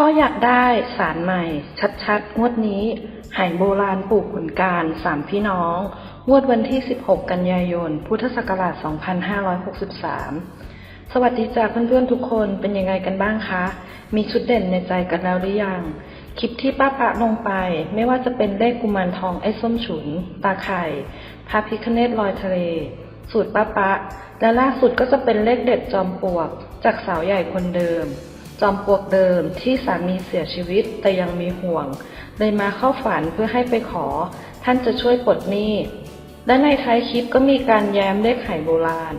ออยากได้สารใหม่ ชัดๆ งวดนี้ไหโบราณปลูกขุนการสามพี่น้อง งวดวันที่ 16 กันยายน พุทธศักราช 2563 สวัสดีจ้าเพื่อนๆทุกคนเป็นยังไงกันบ้างคะ มีชุดเด่นในใจกันแล้วหรือยัง คลิปที่ป้าปะลงไป ไม่ว่าจะเป็นเลขกุมารทองไอ้ส้มฉุน ตาไข่พระพิคเนตลอยทะเล สูตรป้าปะ และล่าสุดก็จะเป็นเลขเด็ดจอมปลวก จากสาวใหญ่คนเดิม จอมปลวกเดิมที่สามีเสียชีวิตแต่ยังมีห่วง เลยมาเข้าฝันเพื่อให้ไปขอ ท่านจะช่วยปลดหนี้ และในท้ายคลิปก็มีการแย้มเลขไขโบราณ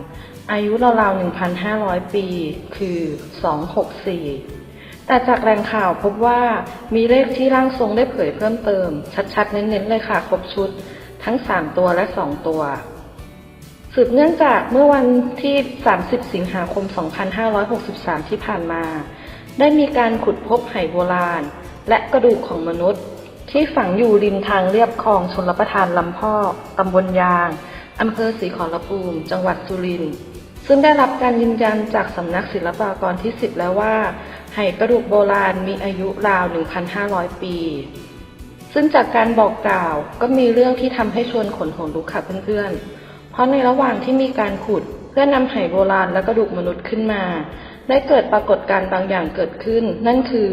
อายุราวๆ 1,500 ปี คือ 264 แต่จากแหล่งข่าวพบว่ามีเลขที่ร่างทรงได้เผยเพิ่มเติม ชัดๆ เน้นๆ เลยค่ะ ครบชุด ทั้ง 3 ตัวและ 2 ตัวสืบเนื่องจากเมื่อวันที่ 30 สิงหาคม 2563 ที่ผ่านมา ได้มีการขุดพบไหโบราณ และกระดูกของมนุษย์ ที่ฝังอยู่ริมทางเรียบคลองชลประทานลำพอกตำบลยางอำเภอศรีขอรภูมิ จังหวัดสุรินทร์ซึ่งได้รับการยืนยันจากสำนักศิลปากรที่ 10 แล้วว่า ไหกระดูกโบราณมีอายุราว 1,500 ปี ซึ่งจากการบอกกล่าวก็มีเรื่องที่ทำให้ชวนขนหัวลุกค่ะเพื่อนๆ เพราะในระหว่างที่มีการขุด เพื่อนำไหโบราณและกระดูกมนุษย์ขึ้นมา ได้เกิดปรากฏการณ์บางอย่างเกิดขึ้น นั่นคือ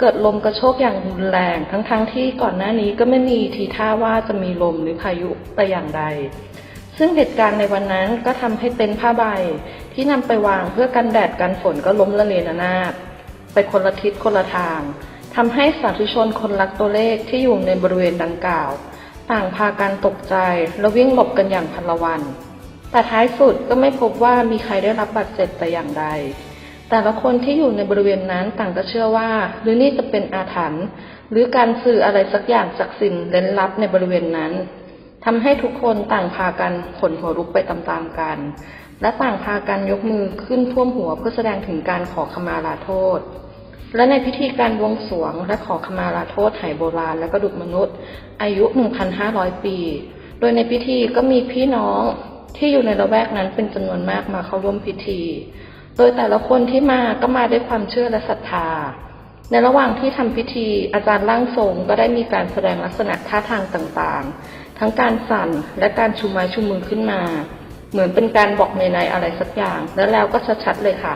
เกิดลมกระโชกอย่างรุนแรง ทั้งๆทที่ก่อนหน้านี้ก็ไม่มีทีท่าว่าจะมีลมหรือพายุแต่อย่างใด ซึ่งเหตุการณ์ในวันนั้นก็ทำให้เต็นท์ผ้าใบ ที่นำไปวางเพื่อกันแดดกันฝนก็ล้มละเลระนาดไปคนละทิศคนละทางทำให้สาธุชนคนรักตัวเลขที่อยู่ในบริเวณดังกล่าว ต่างพากันตกใจและวิ่งหลบกันอย่างพลวัน แต่ท้ายสุดก็ไม่พบว่ามีใครได้รับบาดเจ็บแต่อย่างใด แต่ละคนที่อยู่ในบริเวณนั้นต่างก็เชื่อว่า หรือนี่จะเป็นอาถรรพ์หรือการสื่ออะไรสักอย่างจากสิ่งเร้นลับในบริเวณนั้นทำให้ทุกคนต่างพากันขนหัวลุกไปตามๆกัน และต่างพากันยกมือขึ้นท่วมหัวเพื่อแสดงถึงการขอขมาลาโทษ และในพิธีการบวงสรวงและขอขมาลาโทษไหโบราณและกระดูกมนุษย์ อายุ 1,500 ปี โดยในพิธีก็มีพี่น้องที่อยู่ในละแวกนั้นเป็นจำนวนมากมาเข้าร่วมพิธี โดยแต่ละคนที่มาก็มาด้วยความเชื่อและศรัทธา ในระหว่างที่ทำพิธีอาจารย์ร่างทรงก็ได้มีการแสดงลักษณะท่าทางต่างๆ ทั้งการสั่นและการชูไม้ชูมือขึ้นมา เหมือนเป็นการบอกในในอะไรสักอย่าง แล้วแล้วก็ชัดๆเลยค่ะ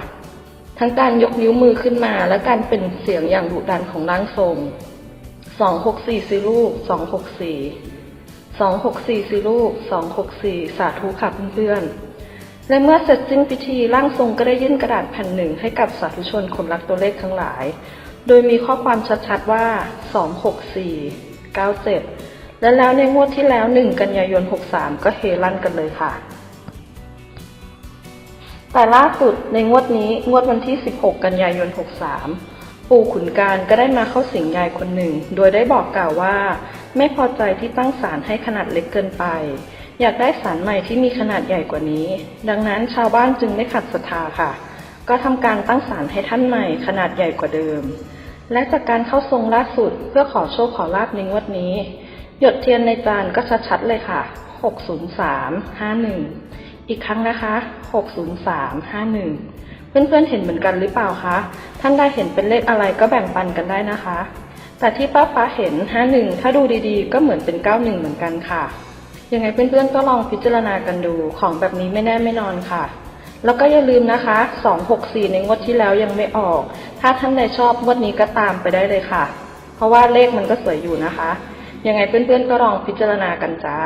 ทั้งการยกนิ้วมือขึ้นมา และการเป็นเสียงอย่างดุดันของร่างทรงสองหกสี่สิลูกสองหกสี่สองหกสี่สิลูกสองหกสี่สาธุค่ะเพื่อนๆ และเมื่อเสร็จสิ้นพิธีร่างทรงก็ได้ยื่นกระดาษแผ่นหนึ่งให้กับสาธุชนคนรักตัวเลขทั้งหลาย โดยมีข้อความชัดๆว่า 264 97 และแล้วในงวดที่แล้ว 1 กันยายน 63 ก็เฮลั่นกันเลยค่ะ แต่ล่าสุดในงวดนี้งวดวันที่ 16 กันยายน 63 ปู่ขุนการก็ได้มาเข้าสิงยายคนหนึ่ง โดยได้บอกกล่าวว่า ไม่พอใจที่ตั้งศาลให้ขนาดเล็กเกินไป อยากได้ศาลใหม่ที่มีขนาดใหญ่กว่านี้ ดังนั้นชาวบ้านจึงได้ขัดศรัทธาค่ะ ก็ทำการตั้งศาลให้ท่านใหม่ขนาดใหญ่กว่าเดิม และจากการเข้าทรงล่าสุดเพื่อขอโชคขอลาบในงวดนี้ หยดเทียนในจานก็ชัดๆเลยค่ะ 60351 อีกครั้งนะคะ 60351 เพื่อนๆเห็นเหมือนกันหรือเปล่าคะ ท่านได้เห็นเป็นเลขอะไรก็แบ่งปันกันได้นะคะ แต่ที่ป้าฟ้าเห็น 51 ถ้าดูดีๆ ก็เหมือนเป็น 91 เหมือนกันค่ะ ยังไงเพื่อนๆก็ลองพิจารณากันดูของแบบนี้ไม่แน่ไม่นอนค่ะ แล้วก็อย่าลืมนะคะ 264 ในงวดที่แล้วยังไม่ออก ถ้าท่านใดชอบงวดนี้ก็ตามไปได้เลยค่ะ เพราะว่าเลขมันก็สวยอยู่นะคะ ยังไงเพื่อนๆก็ลองพิจารณากันจ้า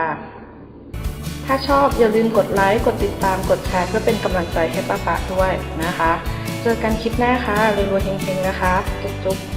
ถ้าชอบอย่าลืมกดไลค์ กดติดตาม กดแชร์เพื่อเป็นกำลังใจให้ป้าปะด้วยนะคะ เจอกันคลิปหน้าค่ะรวยๆเฮงๆนะคะ จุ๊บๆ